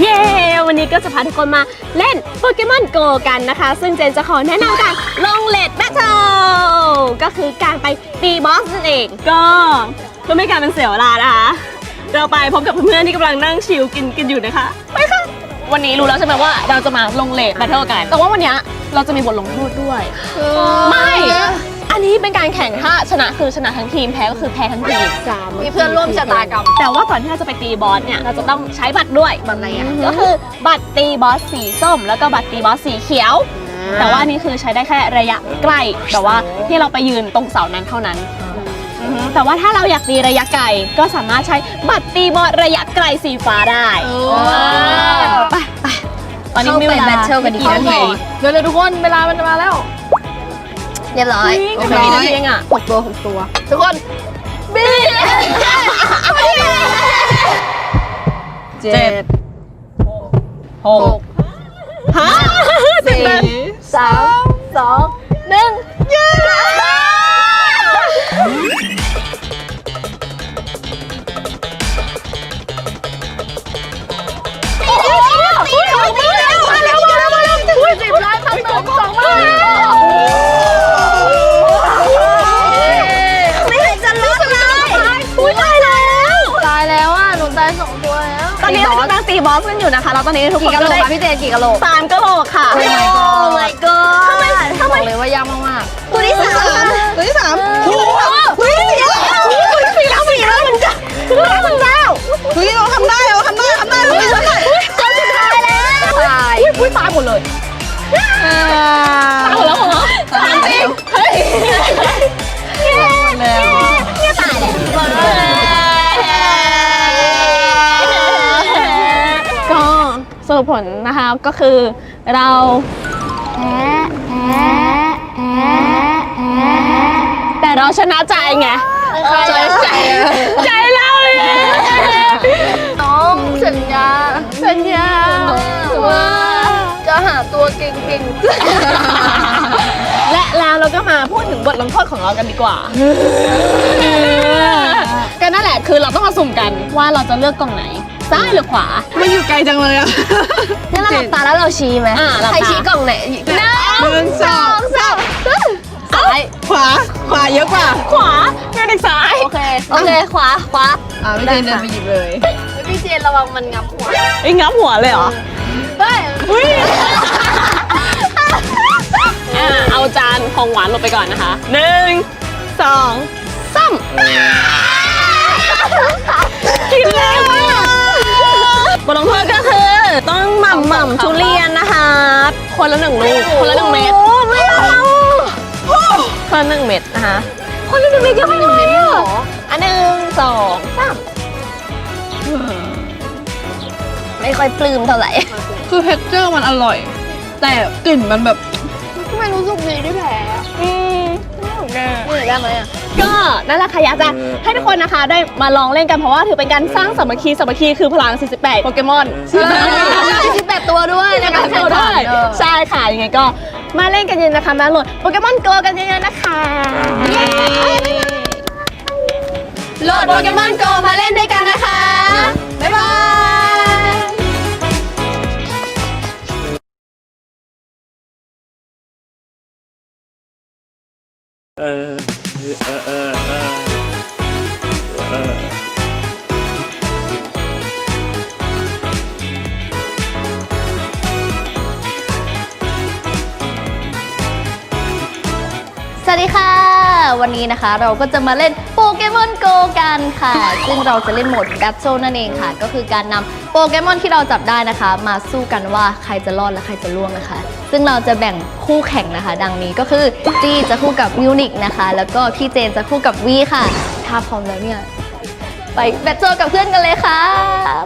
เย้ วันนี้ก็จะพาทุกคนมาเล่นโปเกมอนโกกันนะคะ ซึ่งเจนจะขอแนะนำการลงเลดแบทเทิลก็คือการไปตีบอสนั่นเอง ก็เพื่อไม่ให้การเป็นเสียเวลานะคะ เราไปพบกับเพื่อนๆที่กำลังนั่งชิลกินกันอยู่นะคะ ไปค่ะ วันนี้รู้แล้วใช่ไหมว่าเราจะมาลงเลดแบทเทิลกัน แต่ว่าวันนี้เราจะมีบทลงโทษด้วย ไม่ อันนี้เป็นการแข่งถ้าชนะคือชนะทั้งทีมแพ้ก็คือแพ้ทั้งทีมมีเพื่อนร่วมชะตากรรม แต่ว่าก่อนที่เราจะไปตีบอสเนี่ยเราจะต้องใช้บัตรด้วยบัตรอะไรอะก็คือบัตรตีบอสสีส้ม แล้วก็บัตรตีบอสสีเขียว แต่ว่าอันนี่คือใช้ได้แค่ระยะใกล้ แต่ว่าที่เราไปยืนตรงเสานั้นเท่านั้นอือฮึ แต่ว่าถ้าเราอยากตีระยะไกลก็สามารถใช้บัตรตีบอสระยะไกลสีฟ้าได้ไปไปตอนนี้มีเวลาเข้าไป battle กันดีกว่ากี่นาทีเร็วๆทุกคนเวลามันจะมาแล้วเรียบร้อยโอเคนาทีเองอะหกตัวหกตัว ทุกคนบีเจ็ดหก ตอนนี้ทุกคกี่นกะโหลก็กได้คะพี่เจนกี่กะโหลกสามกะโหลกค่ะโอ้ my god รุปผลนะคะก็คือเราแพ้แพ้แพ้แพ้แต่เราชนะใจไงใจใจใจเราเลยน้องสัญญา สัญญาว่าจะหาตัวเก่งและแล้วเราก็มาพูดถึงบทลงโทษของเรากันดีกว่าก็นั่นแหละคือเราต้องมาสุ่มกันว่าเราจะเลือกกล่องไหน ซ้ายหรือขวา มันอยู่ไกลจังเลยอะๆงั้นเราหลับตาแล้วเราชี้ไหมอ่าหลับตา ใครชี้กล่องไหนหนึ่งหนึ่งสองสามซ้ายขวา ขวาเยอะกว่าขวาแม่เด็กซ้ายโอเคโอเคขวาขวาอ่าไม่ได้เดินไปหยิบเลยพี่เจนระวังมันงับหัวไอ้งับหัวเลยเหรอ เฮ้ยอุ้ยอะเอาจานของหวานลงไปก่อนนะคะหนึ่งสองสามกินแรงมาก บทลงโทษก็คือ ต้องหม่ำหม่ำทุเรียนนะคะ คนละหนึ่งลูกคนละหนึ่งเม็ดไม่เอาคนละหนึ่งเม็ดนะคะคนละหนึ่งเม็ดเยอะมากเลยอะอันหนึ่งสองสามไม่ค่อยปลื้มเท่าไหร่ คือเท็กเจอร์มันอร่อย แต่กลิ่นมันแบบทำไมรู้สึกดีที่แผลอืมไม่ของแกนี่ได้ไหมอะก็นั่นแหละค่ะอยากจะให้ทุกคนนะคะได้มาลองเล่นกันเพราะว่าถือเป็นการสร้างสามัคคีสามัคคีคือพลัง 48 โปเกมอนสิบแปดตัวด้วยในการแข่งขัได้นเออใช่ค่ะยังไงก็มาเล่นกันเยอะนะคะมาโหลดโปเกมอนโกกันเยอะๆนะคะเย้โหลดโปเกมอนโกมาเล่นด้วยกันนะคะ บ๊ายบายเออ เออเออเออเออสวัสดีค่ะ วันนี้นะคะเราก็จะมาเล่นโปเกมอนโกกันค่ะ ซึ่งเราจะเล่นโหมดแบทเทิลนั่นเองค่ะ ก็คือการนำโปเกมอนที่เราจับได้นะคะ มาสู้กันว่าใครจะรอดและใครจะล่วงนะคะ ซึ่งเราจะแบ่งคู่แข่งนะคะ ดังนี้ก็คือจีจะคู่กับมิวนิกนะคะ แล้วก็พี่เจนจะคู่กับวีค่ะ ถ้าพร้อมแล้วเนี่ยไปแบทเทิลกับเพื่อนกันเลยค่ะ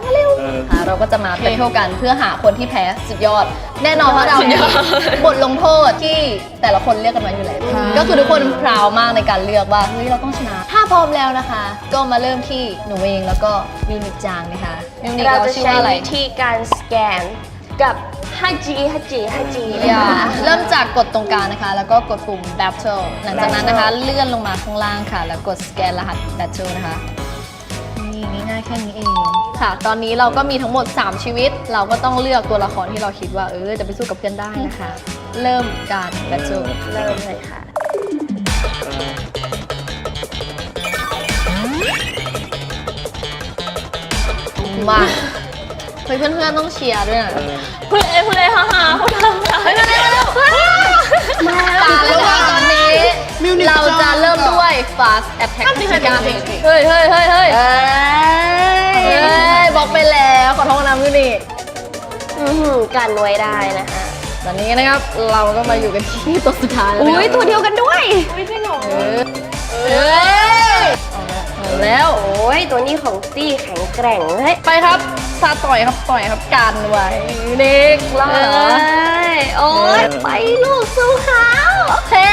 มาเร็วเออค่ะเราก็จะมาแบทเทิลกันเพื่อหาคนที่แพ้สุดยอด แน่นอนว่าเรามีบทลงโทษที่แต่ละคนเลือกกันมาอยู่แล้วก็คือทุกคนพราวมากในการเลือกว่าเฮ้ยเราต้องชนะ ถ้าพร้อมแล้วนะคะ ก็มาเริ่มที่หนูเองแล้วก็มิวนิกจางนะคะมิวนิกเราเราจะชื่อใช้ว่าอะไรวิธีการสแกน กับฮัจีฮัจีฮัจีอย่าเริ่มจากกดตรงกลางนะคะ แล้วก็กดปุ่ม Battle หลังจากนั้นนะคะ เลื่อนลงมาข้างล่างค่ะ แล้วกดสแกนรหัส Battle นะคะ นี่ง่ายๆแค่นี้เอง ค่ะ ตอนนี้เราก็มีทั้งหมด 3 ชีวิต เราก็ต้องเลือกตัวละครที่เราคิดว่า เออ จะไปสู้กับเพื่อนได้นะคะ เริ่มการ Battle เริ่มเลยค่ะมา เฮ้ยเพื่อนๆต้องเชียร์ด้วยนะพูดเองพูดเลยฮ่าฮ่าพูดทำค่ะเฮ้ยมาแล้วมาตาแล้วนะคะตอนนี้เราจะเริ่มด้วย Fast Attack จริงจริงจริงเฮ้ยเฮ้ยเฮ้ยเฮ้ยเอ้เฮ้ยบอกไปแล้วขอโทษนะมิวนิกอื้อหือกันไว้ได้นะคะตอนนี้นะครับเราก็มาอยู่กันที่ตัวสุดท้ายแล้วอุ้ยนะครับตัวเดียวกันด้วยอุ้ยจริงเหรอเฮ้ยเอา แล้ว โอ้ยตัวนี้ของตี้แข็งแกร่งเฮ้ยไปครับซาต่อยครับต่อยครับกันไว้เด็กรอดเอเหรอ้ยโอ้ยไปลูกสู้เขาแพ้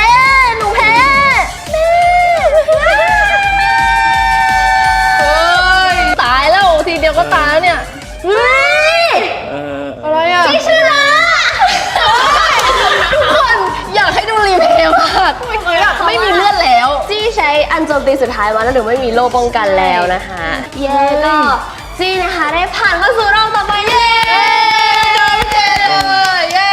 หนูแพ้เฮ้ยตายแล้วทีเดียวก็ตายแล้วเนี่ยเฮ้ยเอออะไรอะที่ชนะทุกคนอยากให้ดูรีเพลย์มากไม่มีเลือดแล้วจี้ใช้อันโจมตีสุดท้ายมาแล้วหรือไม่มีโล่ป้องกันแล้วนะคะ เย้ก็จี้นะคะได้ผ่านเข้าสู่รอบต่อไปเย้เย้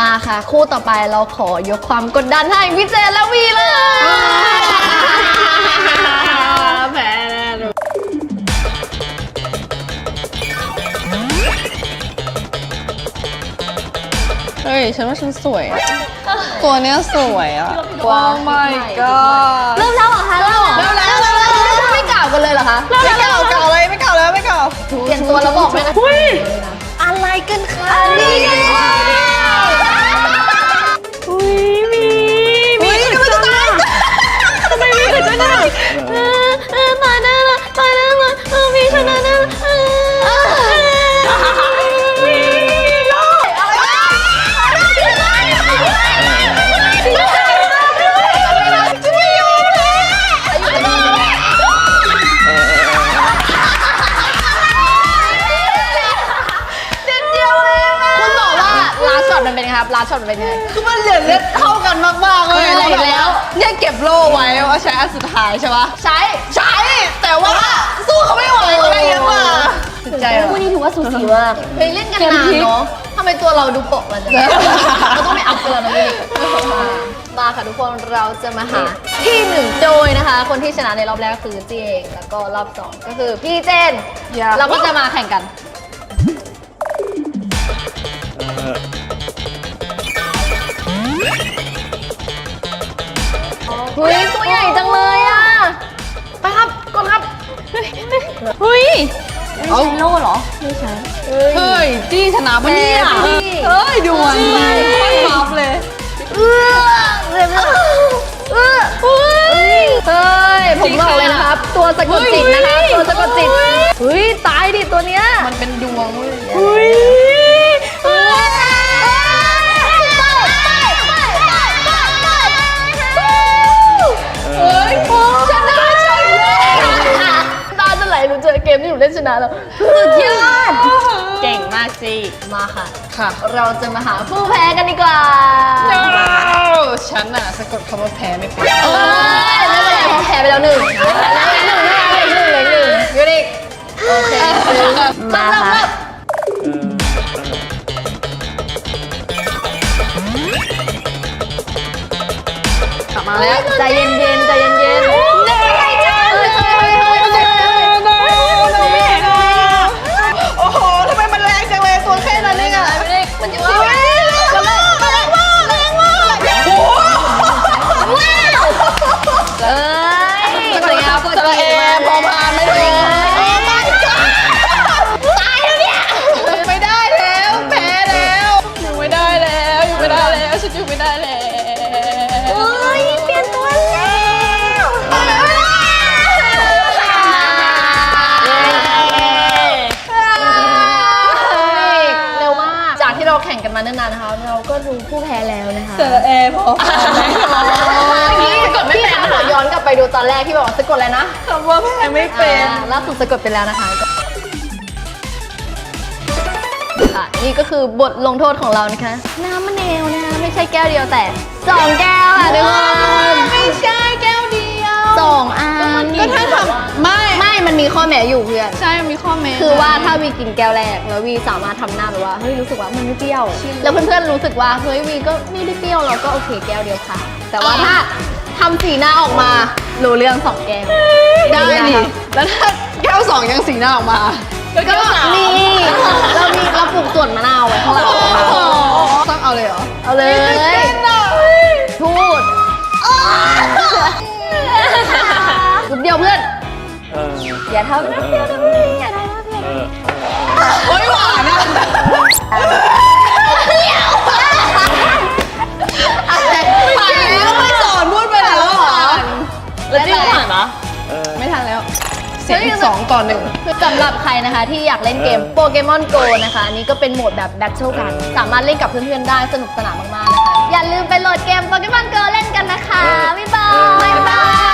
มาค่ะ คู่ต่อไปเราขอยกความกดดันให้พี่เจนและวีเลยแพ้แน่เลยเฮ้ย ฉันว่าฉันสวยอะ ตัวเนี้ยสวยอะว้าว my god เริ่มแล้วเหรอคะเริ่มเร็วแล้วเร็วแล้วไม่กล่าวกันเลยเหรอคะไม่เก่าเก่าเลยไม่เก่าแล้วไม่เก่าเปลี่ยนตัวแล้วบอกไหมนะอะไรกันคะนี่ มันเป็นไงคือมันเหลือเลือดเท่ากันมากๆเลยเออเห็นแล้ว เนี่ยเก็บโล่ไว้ว่าใช้อันสุดท้ายใช่ปะใช้ใช้แต่ว่าสู้เขาไม่ไหวอะไรเงี้ยว่ะจิตใจเหรอวันนี้ถือว่าสูสีมากเฮ้ยเล่นกันนานเนาะทำไมตัวเราดูโปะมันจังเราต้องไปอัพกันแล้วนะพี่มาค่ะทุกคนเราจะมาหาที่หนึ่งโดยนะคะ คนที่ชนะในรอบแรกก็คือจีเองแล้วก็รอบสองก็คือพี่เจนเราก็จะมาแข่งกัน เฮ้ยตัวใหญ่จังเลยอะ ไปครับกดครับ เฮ้ยใช้โล่เหรอเฮ้ยจี้ชนะปะเนี่ยแพ้จี้เฮ้ยดวงดีโคตรท็อปเลยเอื้อเอื้อเอื้อเฮ้ย เฮ้ย ผมบอกเลยนะครับ ตัวสะกดจิตนะคะตัวสะกดจิต เฮ้ย ตายดิตัวเนี้ย มันเป็นดวงเว้ย เฮ้ย หลหนูเจอเกมที่หนูเล่นชนะแล้วสุดยอดเก่งมากสิมาค่ะ ค่ะเราจะมาหาผู้แพ้กันดีกว่าฉันน่ะสะกดคำว่าแพ้ไม่เป็นเอ้ยไม่เป็นไรแพ้ไปแล้วหนึ่งเหลือหนึ่งเหลือหนึ่งเหลือหนึ่งยูนิคโอเคมาค่ะเออกลับมาแล้วใจเย็น สวัสดีครับสวัสดีพอผ่านไม่ถึง แข่งกันมาเนิ่นนานนะคะ เราก็รู้ผู้แพ้แล้วนะคะเจอแอร์พอผ่านไหมพี่สะกดไม่เป็นนะคะย้อนกลับไปดูตอนแรกที่บอกว่าสะกดอะไรนะคำว่าแพ้ไม่เป็นอ่าล่าสุดสะกดไปแล้วนะคะค่ะนี่ก็คือบทลงโทษของเรานะคะ น้ำมะนาวนะคะไม่ใช่แก้วเดียวแต่สองแก้วค่ะทุกคน ไม่ใช่ อแม้อยู่เพื่อน ใช่มีข้อแม้คือว่าถ้าวีกินแก้วแรก แล้ววีสามารถทำหน้าแบบว่าเฮ้ยรู้สึกว่ามันไม่เปรี้ยว แล้วเพื่อนๆรู้สึกว่าเฮ้ยวีก็ไม่ได้เปรี้ยวเราก็โอเคแก้วเดียวค่ะ แต่ว่าถ้าทำสีหน้าออกมารู้เรื่องสองแก้วได้ดิแล้วถ้าแก้วสองยังสีหน้าออกมา ก็มี อย่าทำนะพี่อย่าทำาทพี่โอ้ยหวานอะผ่านแล้วไม่สอนพูดไปแล้วแล้วจิ้มผ่านปะไม่ทันแล้วเสียงสองต่อหนึ่งสำหรับใครนะคะที่อยากเล่นเกมโปเกมอนโกนะคะนี่ก็เป็นโหมดแบบแบทเทิลกันสามารถเล่นกับเพื่อนๆได้สนุกสนานมากๆนะคะ อย่าลืมไปโหลดเกมโปเกมอนโกเล่นกันนะคะบิ๊บบ๊ายบาย